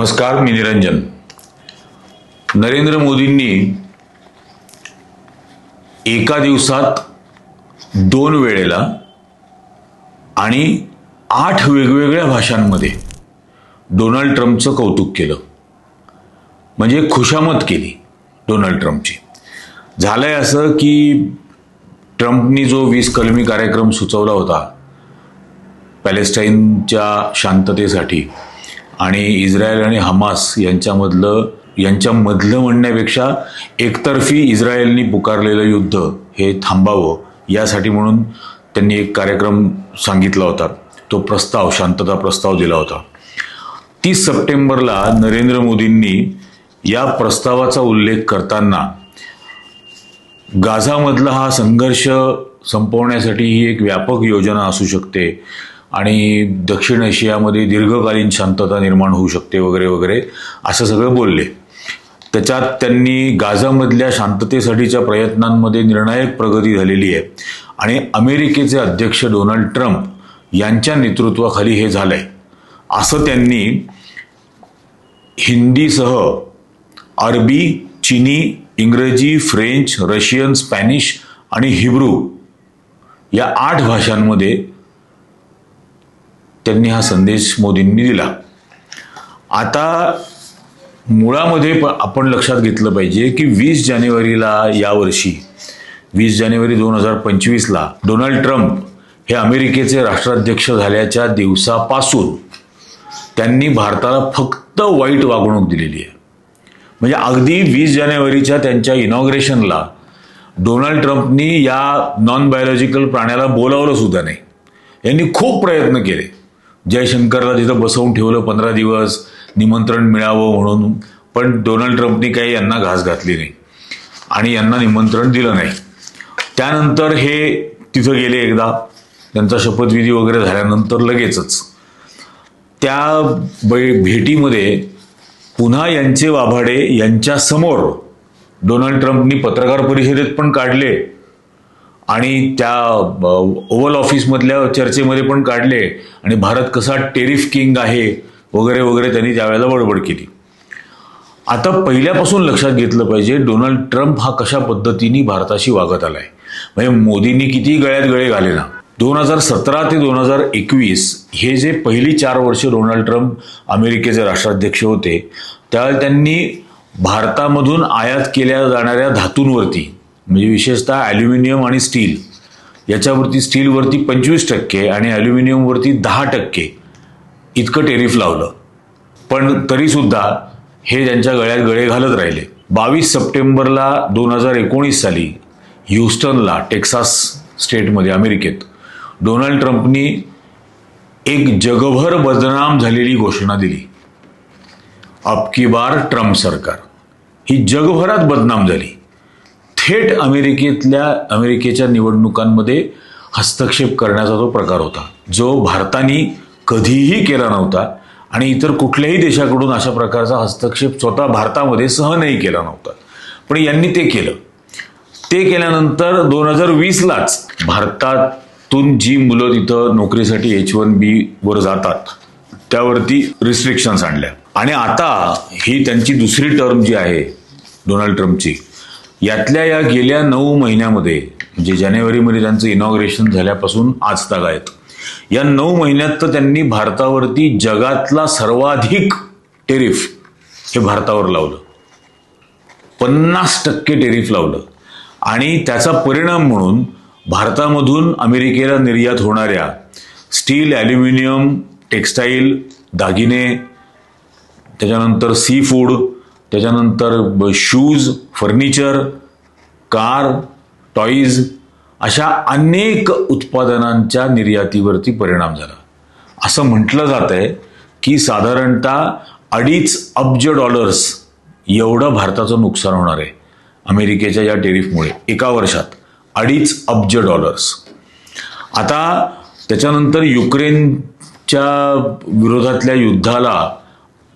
नमस्कार मी निरंजन. नरेंद्र मोदींनी एका दिवसात दोन वेळेला आणि आठ वेगवेगळ्या भाषांमध्ये डोनाल्ड ट्रम्पचं कौतुक केलं. म्हणजे खुशामत केली डोनाल्ड ट्रम्पची. झालंय असं की ट्रम्पनी जो वीस कलमी कार्यक्रम सुचवला होता पॅलेस्टाईनच्या शांततेसाठी आणि इस्रायल आणि हमास यांच्यामधलं यांच्यामधलं म्हणण्यापेक्षा एकतर्फी इस्रायलनी पुकारलेलं युद्ध हे थांबावं यासाठी म्हणून त्यांनी एक कार्यक्रम सांगितला होता. तो प्रस्ताव शांतता प्रस्ताव दिला होता. तीस सप्टेंबरला नरेंद्र मोदींनी या प्रस्तावाचा उल्लेख करताना गाझामधला हा संघर्ष संपवण्यासाठी ही एक व्यापक योजना असू शकते. आणि दक्षिण आशियामध्ये दीर्घकालीन शांतता निर्माण होऊ शकते वगैरे वगैरे असं सगळं बोलले. त्याच्यात त्यांनी गाझामधल्या शांततेसाठीच्या प्रयत्नांमध्ये निर्णायक प्रगती झालेली आहे. आणि अमेरिकेचे अध्यक्ष डोनाल्ड ट्रम्प यांच्या नेतृत्वाखाली हे झालंय. असं त्यांनी हिंदीसह अरबी चिनी इंग्रजी फ्रेंच रशियन स्पॅनिश आणि हिब्रू या आठ भाषांमध्ये त्यांनी हा संदेश मोदींनी दिला. आता मुळामध्ये प- आपण लक्षात घेतलं पाहिजे की वीस जानेवारीला यावर्षी वीस जानेवारी दोन हजार पंचवीसला डोनाल्ड ट्रम्प हे अमेरिकेचे राष्ट्राध्यक्ष झाल्याच्या दिवसापासून त्यांनी भारताला फक्त वाईट वागणूक दिलेली आहे. म्हणजे अगदी वीस जानेवारीच्या त्यांच्या इनॉग्रेशनला डोनाल्ड ट्रम्पनी या नॉन बायोलॉजिकल प्राण्याला बोलावलं सुद्धा नाही. यांनी खूप प्रयत्न केले. जयशंकरला तिथं बसवून ठेवलं पंधरा दिवस निमंत्रण मिळावं म्हणून. पण डोनाल्ड ट्रम्पनी काही यांना घास घातली नाही. आणि यांना निमंत्रण दिलं नाही. त्यानंतर हे तिथं गेले एकदा. त्यांचा शपथविधी वगैरे झाल्यानंतर लगेचच. त्या बै- भेटीमध्ये पुन्हा यांचे वाभाडे यांच्यासमोर डोनाल्ड ट्रम्पनी पत्रकार परिषदेत पण काढले. आणि त्या ओव्हल ऑफिसमधल्या चर्चेमध्ये पण काढले. आणि भारत कसा टेरिफ किंग आहे वगैरे वगैरे त्यांनी त्यावेळेला बडबड केली. आता पहिल्यापासून लक्षात घेतलं पाहिजे डोनाल्ड ट्रम्प हा कशा पद्धतीने भारताशी वागत आलाय. म्हणजे मोदींनी किती गळ्यात गळे घाले ना. दोन हजार सतरा ते दोन हजार एकवीस हे जे पहिली चार वर्ष डोनाल्ड ट्रम्प अमेरिकेचे राष्ट्राध्यक्ष होते त्यावेळेला त्यांनी भारतामधून आयात केल्या जाणाऱ्या धातूंवरती म्हणजे विशेषतः ॲल्युमिनियम आणि स्टील याच्यावरती स्टीलवरती पंचवीस टक्के आणि ॲल्युमिनियमवरती दहा टक्के इतकं टेरिफ लावलं. पण तरीसुद्धा हे त्यांच्या गळ्यात गळे घालत राहिले. बावीस सप्टेंबरला दोन हजार एकोणीस साली ह्युस्टनला टेक्सास स्टेटमध्ये अमेरिकेत डोनाल्ड ट्रम्पनी एक जगभर बदनाम झालेली घोषणा दिली. अबकी बार ट्रम्प सरकार. ही जगभरात बदनाम झाली. थेट अमेरिकेतल्या अमेरिकेच्या निवडणुकांमध्ये हस्तक्षेप करण्याचा तो प्रकार होता जो भारताने कधीही केला नव्हता आणि इतर कुठल्याही देशाकडून अशा प्रकारचा हस्तक्षेप स्वतः भारतामध्ये सहनही केला नव्हता. पण यांनी ते केलं. ते केल्यानंतर दोन हजार वीसलाच भारतातून जी मुलं तिथं नोकरीसाठी एच वन बी वर जातात त्यावरती रिस्ट्रिक्शन्स आणल्या. आणि आता ही त्यांची दुसरी टर्म जी आहे डोनाल्ड ट्रम्पची यातल्या या गेल्या नऊ महिन्यामध्ये म्हणजे जानेवारीमध्ये त्यांचं इनॉग्रेशन झाल्यापासून आज आहेत. या नऊ महिन्यात तर त्यांनी भारतावरती जगातला सर्वाधिक टेरिफ हे भारतावर लावलं. पन्नास टक्के टेरिफ लावलं. आणि त्याचा परिणाम म्हणून भारतामधून अमेरिकेला निर्यात होणाऱ्या स्टील ॲल्युमिनियम टेक्स्टाईल दागिने त्याच्यानंतर सी फूड त्याच्यानंतर शूज फर्निचर कार टॉईज अशा अनेक उत्पादनांच्या निर्यातीवरती परिणाम झाला. असं म्हटलं जात आहे की साधारणतः अडीच अब्ज डॉलर्स एवढं भारताचं नुकसान होणार आहे अमेरिकेच्या या टेरिफमुळे एका वर्षात. अडीच अब्ज डॉलर्स आता त्याच्यानंतर युक्रेनच्या विरोधातल्या युद्धाला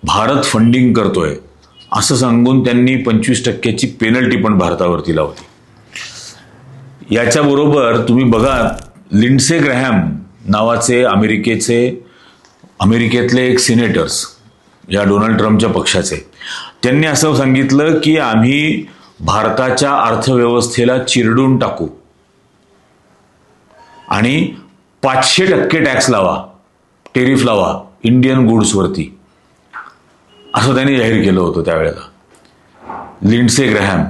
भारत फंडिंग करतोय. असं सांगून त्यांनी पंचवीस टक्क्याची पेनल्टी पण भारतावरती लावली. याच्याबरोबर तुम्ही बघा लिंडसे ग्रॅहॅम नावाचे अमेरिकेचे अमेरिकेतले एक सिनेटर्स या डोनाल्ड ट्रम्पच्या पक्षाचे त्यांनी असं सांगितलं की आम्ही भारताच्या अर्थव्यवस्थेला चिरडून टाकू. आणि पाचशे टक्के टॅक्स लावा टेरिफ लावा इंडियन गुड्सवरती. असं त्यांनी जाहीर केलं होतं त्यावेळेला. लिंडसे ग्रहॅम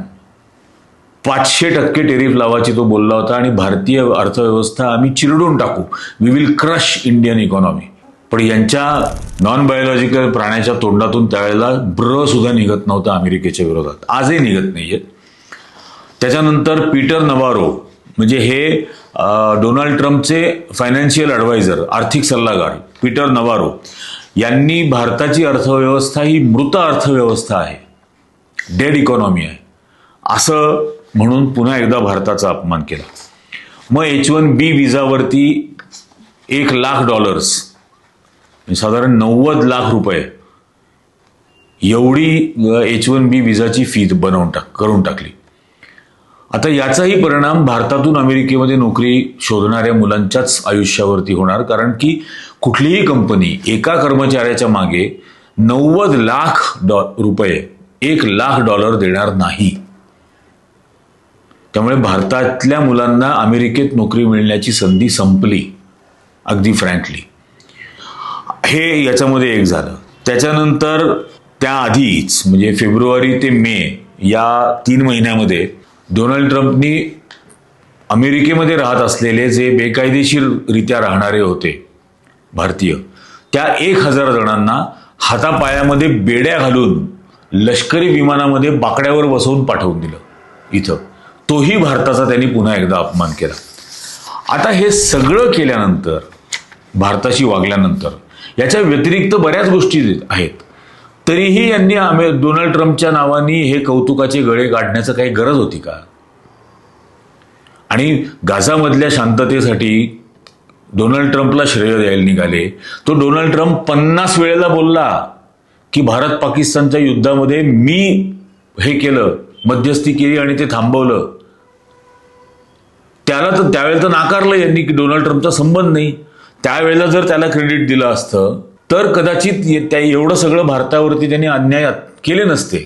पाचशे टक्के टेरिफ लावाची तो बोलला होता आणि भारतीय अर्थव्यवस्था आम्ही चिरडून टाकू. We will crush Indian economy पण यांच्या नॉन बायोलॉजिकल प्राण्याच्या तोंडातून त्यावेळेला ब्र सुद्धा निघत नव्हतं अमेरिकेच्या विरोधात. आजही निघत नाहीये. त्याच्यानंतर पीटर नवारो म्हणजे हे डोनाल्ड ट्रम्पचे फायनान्शियल ॲडवायझर आर्थिक सल्लागार पीटर नवारो यांनी भारताची अर्थव्यवस्था ही मृत अर्थव्यवस्था आहे. डेड इकॉनॉमी आहे. असं म्हणून पुन्हा एकदा भारताचा अपमान केला. मग एच वन बी विजावरती एक लाख डॉलर्स म्हणजे साधारण नव्वद लाख रुपये एवढी एच वन बी विजाची फी बनवून टाक करून टाकली. आता याचाही परिणाम भारतातून अमेरिकेमध्ये नोकरी शोधणाऱ्या मुलांच्याच आयुष्यावरती होणार कारण की कुठलीही कंपनी एका कर्मचाऱ्याच्या मागे नव्वद लाख डॉ रुपये एक लाख डॉलर देणार नाही. त्यामुळे भारतातल्या मुलांना अमेरिकेत नोकरी मिळण्याची संधी संपली अगदी फ्रँकली. हे याच्यामध्ये एक झालं. त्याच्यानंतर त्याआधीच म्हणजे फेब्रुवारी ते मे या तीन महिन्यामध्ये डोनाल्ड ट्रम्पनी अमेरिकेमध्ये राहत असलेले जे बेकायदेशीररित्या राहणारे होते भारतीय. त्या एक हजार जणांना हातापायामध्ये बेड्या घालून लष्करी विमानामध्ये बाकड्यावर बसवून पाठवून दिलं. इथं. तोही भारताचा त्यांनी पुन्हा एकदा अपमान केला. आता हे सगळं केल्यानंतर भारताशी वागल्यानंतर याच्या व्यतिरिक्त बऱ्याच गोष्टी आहेत. तरीही यांनी आमे डोनाल्ड ट्रम्पच्या नावाने हे कौतुकाचे गळे काढण्याचं काही गरज होती का? आणि गाझामधल्या शांततेसाठी डोनाल्ड ट्रम्पला श्रेय द्यायला निघाले. तो डोनाल्ड ट्रम्प पन्नास वेळेला बोलला की भारत पाकिस्तानच्या युद्धामध्ये मी हे केलं मध्यस्थी केली आणि ते थांबवलं. त्याला तर त्यावेळेला तर नाकारलं यांनी की डोनाल्ड ट्रम्पचा संबंध नाही. त्यावेळेला जर त्याला क्रेडिट दिलं असतं तर कदाचित त्या एवढं सगळं भारतावरती त्यांनी अन्याय केले नसते.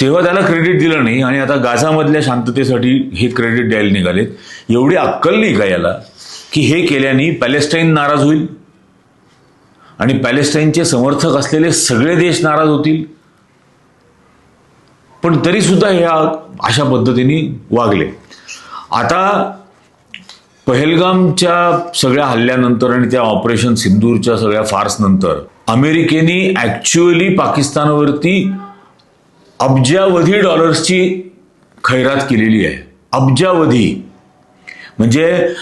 तेव्हा त्याला क्रेडिट दिलं नाही आणि आता गाझामधल्या शांततेसाठी हे क्रेडिट द्यायला निघालेत. एवढी अक्कल नाही का याला? की हे केल्याने पॅलेस्टाईन नाराज होईल. आणि पॅलेस्टाईनचे समर्थक असलेले सगळे देश नाराज होतील. पण तरी सुद्धा ह्या अशा पद्धतीने वागले. आता पहलगामच्या सगळ्या हल्ल्यानंतर आणि त्या ऑपरेशन सिंदूरच्या सगळ्या फार्सनंतर अमेरिकेने ॲक्च्युअली पाकिस्तानवरती अब्जावधी डॉलर्सची खैरात केलेली आहे. अब्जावधी. म्हणजे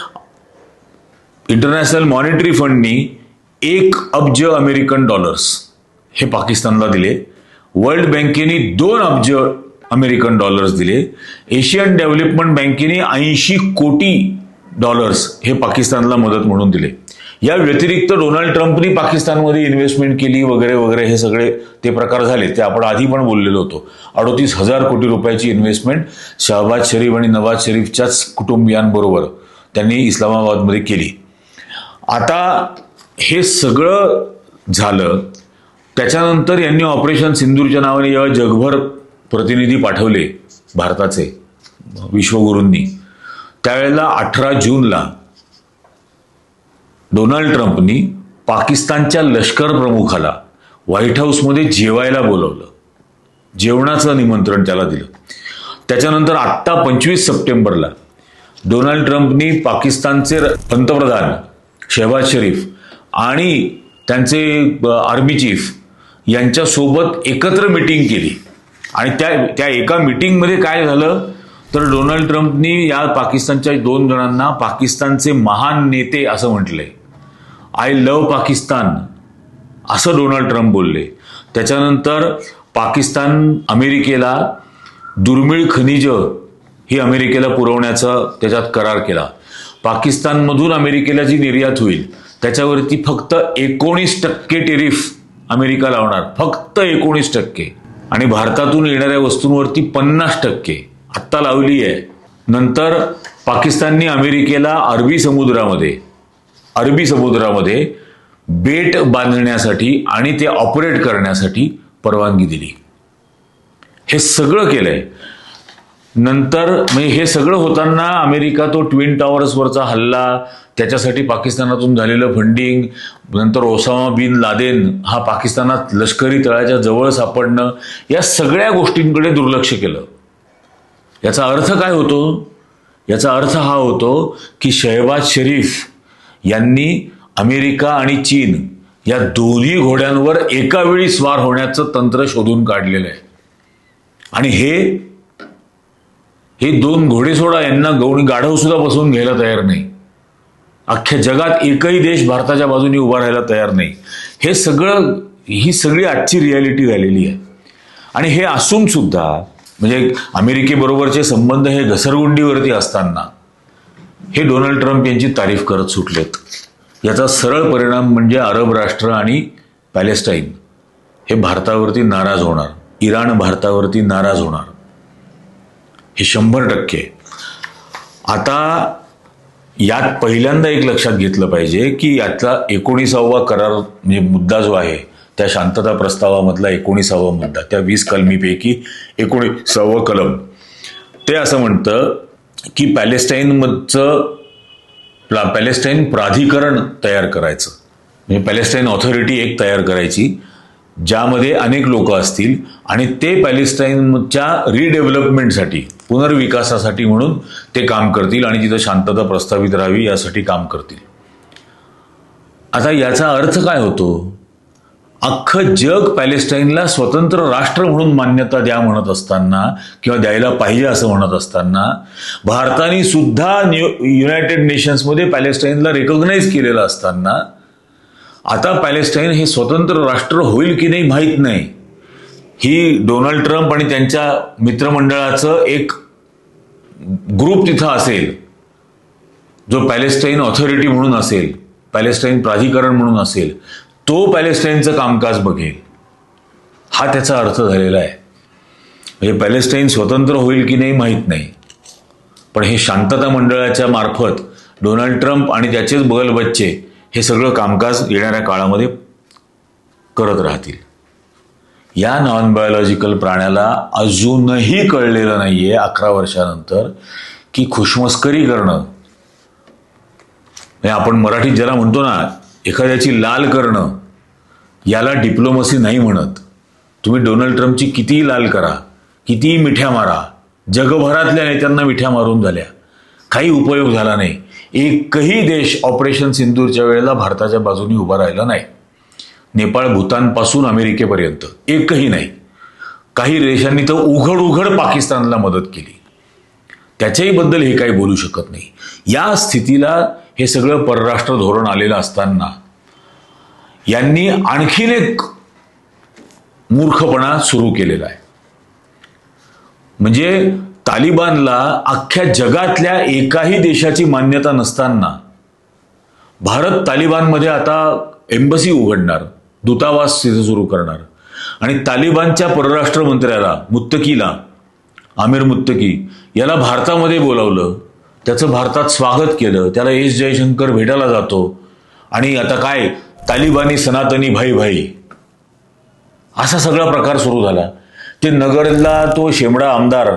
इंटरनॅशनल मॉनिटरी फंडनी एक अब्ज अमेरिकन डॉलर्स हे पाकिस्तानला दिले. वर्ल्ड बँकेने दोन अब्ज अमेरिकन डॉलर्स दिले. एशियन डेव्हलपमेंट बँकेने ऐंशी कोटी डॉलर्स हे पाकिस्तानला मदत म्हणून दिले. या व्यतिरिक्त डोनाल्ड ट्रम्पनी पाकिस्तानमध्ये इन्व्हेस्टमेंट केली वगैरे वगैरे हे सगळे ते प्रकार झाले ते आपण आधी पण बोललेलो होतो. अडोतीस हजार कोटी रुपयाची इन्व्हेस्टमेंट शहबाज शरीफ आणि नवाज शरीफच्याच कुटुंबियांबरोबर त्यांनी इस्लामाबादमध्ये केली. आता हे सगळं झालं त्याच्यानंतर यांनी ऑपरेशन सिंदूरच्या नावाने जेव्हा जगभर प्रतिनिधी पाठवले भारताचे विश्वगुरूंनी त्यावेळेला अठरा जूनला डोनाल्ड ट्रम्पनी पाकिस्तानच्या लष्कर प्रमुखाला व्हाईट हाऊसमध्ये जेवायला बोलवलं. जेवणाचं निमंत्रण त्याला दिलं. त्याच्यानंतर आत्ता पंचवीस सप्टेंबरला डोनाल्ड ट्रम्पनी पाकिस्तानचे पंतप्रधान शेहबाज शरीफ आणि त्यांचे आर्मी चीफ यांच्यासोबत एकत्र मिटिंग केली. आणि त्या त्या एका मिटिंगमध्ये काय झालं? तर डोनाल्ड ट्रम्पनी या पाकिस्तानच्या दोन जणांना पाकिस्तानचे महान नेते असं म्हटलंय आय लव्ह पाकिस्तान असं डोनाल्ड ट्रम्प बोलले. त्याच्यानंतर पाकिस्तान अमेरिकेला दुर्मिळ खनिज ही अमेरिकेला पुरवण्याचा त्याच्यात करार केला. पाकिस्तानमधून अमेरिकेला जी निर्यात होईल त्याच्यावरती फक्त एकोणीस टक्के टेरिफ अमेरिका लावणार. फक्त एकोणीस टक्के. आणि भारतातून येणाऱ्या वस्तूंवरती पन्नास टक्के. आत्ता लावली आहे. नंतर पाकिस्ताननी अमेरिकेला अरबी समुद्रामध्ये अरबी समुद्रामध्ये बेट बांधण्यासाठी आणि ते ऑपरेट करण्यासाठी परवानगी दिली. हे सगळं केलंय. नंतर म्हणजे हे सगळं होताना अमेरिका तो ट्विन टॉवर्सवरचा हल्ला त्याच्यासाठी पाकिस्तानातून झालेलं फंडिंग नंतर ओसामा बिन लादेन हा पाकिस्तानात लष्करी तळाच्या जवळ सापडणं या सगळ्या गोष्टींकडे दुर्लक्ष केलं. याचा अर्थ काय होतो? याचा अर्थ हा होतो की शहबाज शरीफ यांनी अमेरिका आणि चीन या दोन्ही घोड्यांवर एका वेळी स्वार होण्याचं तंत्र शोधून काढलेलं आहे. आणि हे हे दोन घोडे सोडा यांना गवणी गाढव सुद्धा बसवून घ्यायला तयार नाही. अख्ख्या जगात एकही देश भारताच्या बाजूने उभा राहायला तयार नाही. हे सगळं ही सगळी आजची रियालिटी झालेली आहे. आणि हे असून सुद्धा म्हणजे अमेरिकेबरोबरचे संबंध हे घसरगुंडीवरती असताना हे डोनाल्ड ट्रम्प यांची तारीफ करत सुटलेत. याचा सरळ परिणाम म्हणजे अरब राष्ट्र आणि पॅलेस्टाईन. हे भारतावरती नाराज होणार. इराण भारतावरती नाराज होणार. हे शंभर टक्के. आता यात पहिल्यांदा एक लक्षात घेतलं पाहिजे की यातला एकोणीसावा करार म्हणजे मुद्दा जो आहे त्या शांतता प्रस्तावामधला एकोणीसावा मुद्दा त्या वीस कलमीपैकी एकोणीसावं कलम. ते असं म्हणतं की पॅलेस्टाईनमधचं प्ला पॅलेस्टाईन प्राधिकरण तयार करायचं. म्हणजे पॅलेस्टाईन ऑथॉरिटी एक तयार करायची. ज्यामध्ये अनेक लोक असतील आणि ते पॅलेस्टाईनच्या रिडेव्हलपमेंटसाठी पुनर्विकासासाठी म्हणून ते काम करतील आणि तिथं शांतता प्रस्थापित राहावी यासाठी काम करतील. आता याचा अर्थ काय होतो? अख्खं जग पॅलेस्टाईनला स्वतंत्र राष्ट्र म्हणून मान्यता द्या म्हणत असताना किंवा द्यायला पाहिजे असं म्हणत असताना भारताने सुद्धा न्यू युनायटेड नेशन्समध्ये पॅलेस्टाईनला रेकॉग्नाईज केलेलं असताना आता पॅलेस्टाईन हे स्वतंत्र राष्ट्र होईल की नाही माहीत नाही. ही डोनाल्ड ट्रम्प आणि त्यांच्या मित्रमंडळाचं एक ग्रुप तिथं असेल. जो पॅलेस्टाईन ऑथॉरिटी म्हणून असेल पॅलेस्टाईन प्राधिकरण म्हणून असेल तो पॅलेस्टाईनचं कामकाज बघेल. हा त्याचा अर्थ झालेला आहे. म्हणजे पॅलेस्टाईन स्वतंत्र होईल की नाही माहीत नाही. पण हे शांतता मंडळाच्या मार्फत डोनाल्ड ट्रम्प आणि त्याचेच बगल बच्चे हे सगळं कामकाज येणाऱ्या काळामध्ये करत राहतील. या नॉन बायोलॉजिकल प्राण्याला अजूनही कळलेलं नाही आहे अकरा वर्षानंतर की खुशमस्करी करणं. आपण मराठीत ज्याला म्हणतो ना एखाद्याची लाल करणं याला डिप्लोमसी नाही म्हणत. तुम्ही डोनाल्ड ट्रम्पची कितीही लाल करा कितीही मिठ्या मारा जगभरातल्या नेत्यांना मिठ्या मारून झाल्या. काही उपयोग झाला नाही. एकही देश ऑपरेशन सिंदूरच्या वेळेला भारताच्या बाजूनी उभा राहिला नाही. नेपाळ भूतानपासून अमेरिकेपर्यंत एकही नाही. काही देशांनी तर उघड उघड पाकिस्तानला मदत केली. त्याच्याही बद्दल हे काही बोलू शकत नाही. या स्थितीला हे सगळं परराष्ट्र धोरण आलेलं असताना यांनी आणखीन एक मूर्खपणा सुरू केलेला आहे. म्हणजे तालिबानला अख्ख्या जगातल्या एकाही देशाची मान्यता नसताना भारत तालिबानमध्ये आता एम्बसी उघडणार दूतावास तिथे सुरू करणार. आणि तालिबानच्या परराष्ट्र मंत्र्याला मुत्तकीला आमिर मुत्तकी याला भारतामध्ये बोलावलं त्याचं भारतात स्वागत केलं त्याला एस जयशंकर भेटायला जातो. आणि आता काय? तालिबानी सनातनी भाई भाई. असा सगळा प्रकार सुरू झाला. ते नगरला तो शेमडा आमदार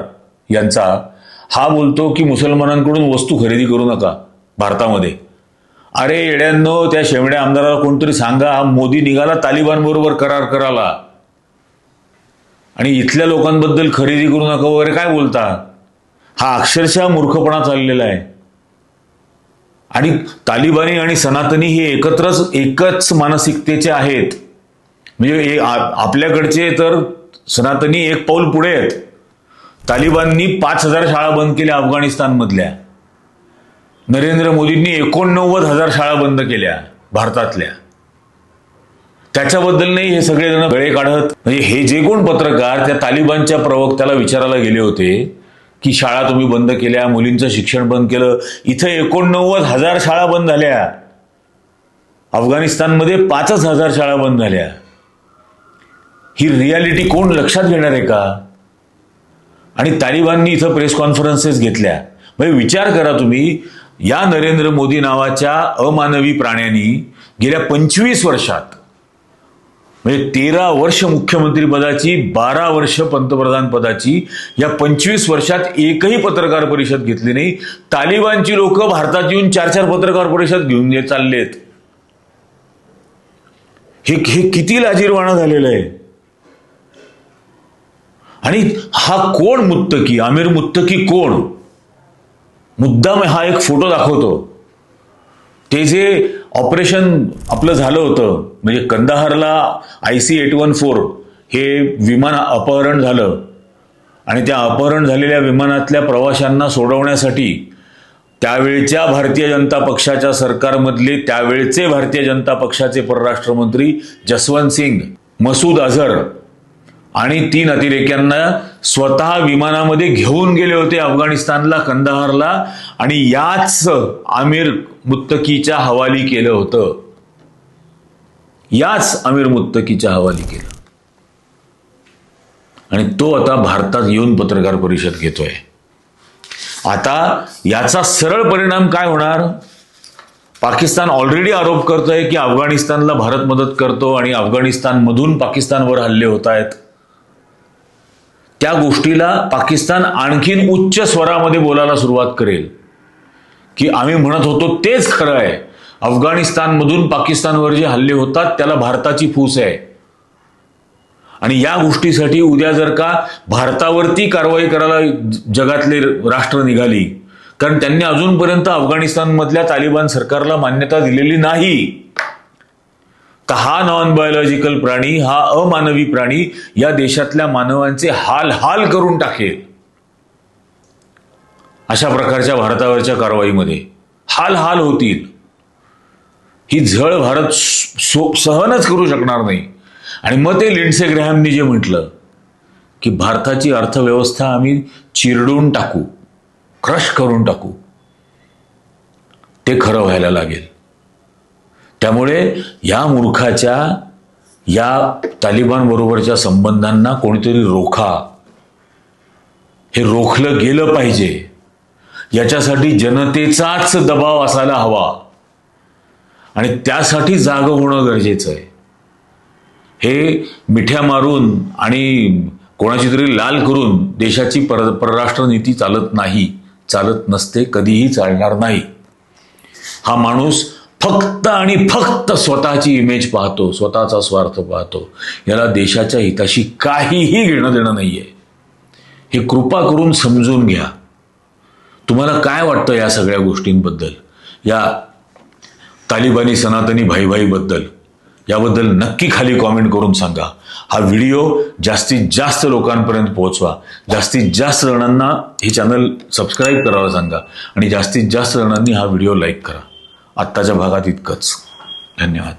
यांचा हा बोलतो की मुसलमानांकडून वस्तू खरेदी करू नका भारतामध्ये. अरे येड्यांनो त्या शेमड्या आमदाराला कोणतरी सांगा हा मोदी निघाला तालिबान बरोबर करार कराला आणि इथल्या लोकांबद्दल खरेदी करू नका वगैरे काय बोलता? हा अक्षरशः मूर्खपणा चाललेला आहे. आणि तालिबानी आणि सनातनी हे एकत्रच एकच मानसिकतेचे आहेत. म्हणजे आपल्याकडचे तर सनातनी एक पाऊल पुढे आहेत. तालिबाननी पाच हजार शाळा बंद केल्या अफगाणिस्तानमधल्या. नरेंद्र मोदींनी एकोणनव्वद हजार शाळा बंद केल्या भारतातल्या. त्याच्याबद्दल नाही हे सगळेजण गळे काढत. म्हणजे हे जे कोण पत्रकार त्या तालिबानच्या प्रवक्त्याला विचारायला गेले होते की शाळा तुम्ही बंद केल्या मुलींचं शिक्षण बंद केलं इथं एकोणनव्वद हजार शाळा बंद झाल्या. अफगाणिस्तानमध्ये पाचच हजार शाळा बंद झाल्या. ही रियालिटी कोण लक्षात घेणार आहे का? आणि तालिबाननी इथं प्रेस कॉन्फरन्सेस घेतल्या. म्हणजे विचार करा तुम्ही या नरेंद्र मोदी नावाच्या अमानवी प्राण्यांनी गेल्या पंचवीस वर्षात म्हणजे तेरा वर्ष मुख्यमंत्री पदाची बारा वर्ष पंतप्रधान पदाची या पंचवीस वर्षात एकही पत्रकार परिषद घेतली नाही. तालिबानची लोक भारतात येऊन चार चार पत्रकार परिषद घेऊन ये चाललेत. हे हे किती लाजीरवाणं झालेलं आहे. आणि हा कोण मुत्तकी? आमिर मुत्तकी कोण? मुद्दाम हा एक फोटो दाखवतो. ते जे ऑपरेशन आपलं झालं होतं म्हणजे कंदाहारला I C eight one four हे विमान अपहरण झालं. आणि त्या अपहरण झालेल्या विमानातल्या प्रवाशांना सोडवण्यासाठी त्यावेळच्या भारतीय जनता पक्षाच्या सरकारमधले त्यावेळचे भारतीय जनता पक्षाचे परराष्ट्र मंत्री जसवंत सिंग मसूद अझर आणि तीन अतिरेक्यांना स्वतः विमानामध्ये घेऊन गेले होते अफगाणिस्तानला कंदहारला आणि याच आमिर मुत्तकीच्या हवाली केलं होतं. याच आमिर मुत्तकीच्या हवाली केलं. आणि तो आता भारतात येऊन पत्रकार परिषद घेतोय. आता याचा सरळ परिणाम काय होणार? पाकिस्तान ऑलरेडी आरोप करतोय की अफगाणिस्तानला भारत मदत करतो आणि अफगाणिस्तानमधून पाकिस्तानवर हल्ले होत आहेत. त्या गोष्टीला पाकिस्तान आणखीन उच्च स्वरामध्ये बोलायला सुरुवात करेल. की आम्ही म्हणत होतो तेच खरं आहे. अफगाणिस्तानमधून पाकिस्तानवर जे हल्ले होतात त्याला भारताची फूस आहे. आणि या गोष्टीसाठी उद्या जर का भारतावरती कारवाई करायला जगातले राष्ट्र निघाली कारण त्यांनी अजूनपर्यंत अफगाणिस्तानमधल्या तालिबान सरकारला मान्यता दिलेली नाही. तर हा नॉन बायोलॉजिकल प्राणी हा अमानवी प्राणी या देशातल्या मानवांचे हाल हाल करून टाकेल. अशा प्रकारच्या भारतावरच्या कारवाईमध्ये हाल हाल होतील. ही झळ भारत सो सहनच करू शकणार नाही. आणि मग ते लिंडसे ग्रॅहमनी जे म्हटलं की भारताची अर्थव्यवस्था आम्ही चिरडून टाकू क्रश करून टाकू. ते खरं व्हायला लागेल. त्यामुळे या मूर्खाच्या या तालिबान बरोबरच्या संबंधांना कोणीतरी रोखा. हे रोखलं गेलं पाहिजे. याच्यासाठी जनतेचाच दबाव असायला हवा. आणि त्यासाठी जाग होणं गरजेचं आहे. हे मिठ्या मारून आणि कोणाची तरी लाल करून देशाची पर परराष्ट्र नीती चालत नाही चालत नसते कधीही चालणार नाही. हा माणूस फक्त आणि फक्त स्वतःची इमेज पाहतो स्वतःचा स्वार्थ पाहतो. याला देशाच्या हिताशी काहीही घेणं देणं नाही आहे हे कृपा करून समजून घ्या. तुम्हाला काय वाटतं या सगळ्या गोष्टींबद्दल? या तालिबानी सनातनी भाईभाईबद्दल? याबद्दल नक्की खाली कॉमेंट करून सांगा. हा व्हिडिओ जास्तीत जास्त लोकांपर्यंत पोहोचवा. जास्तीत जास्त जणांना हे चॅनल सबस्क्राईब करायला सांगा. आणि जास्तीत जास्त जणांनी हा व्हिडिओ लाईक करा. आत्ताच्या भागात इतकंच. धन्यवाद.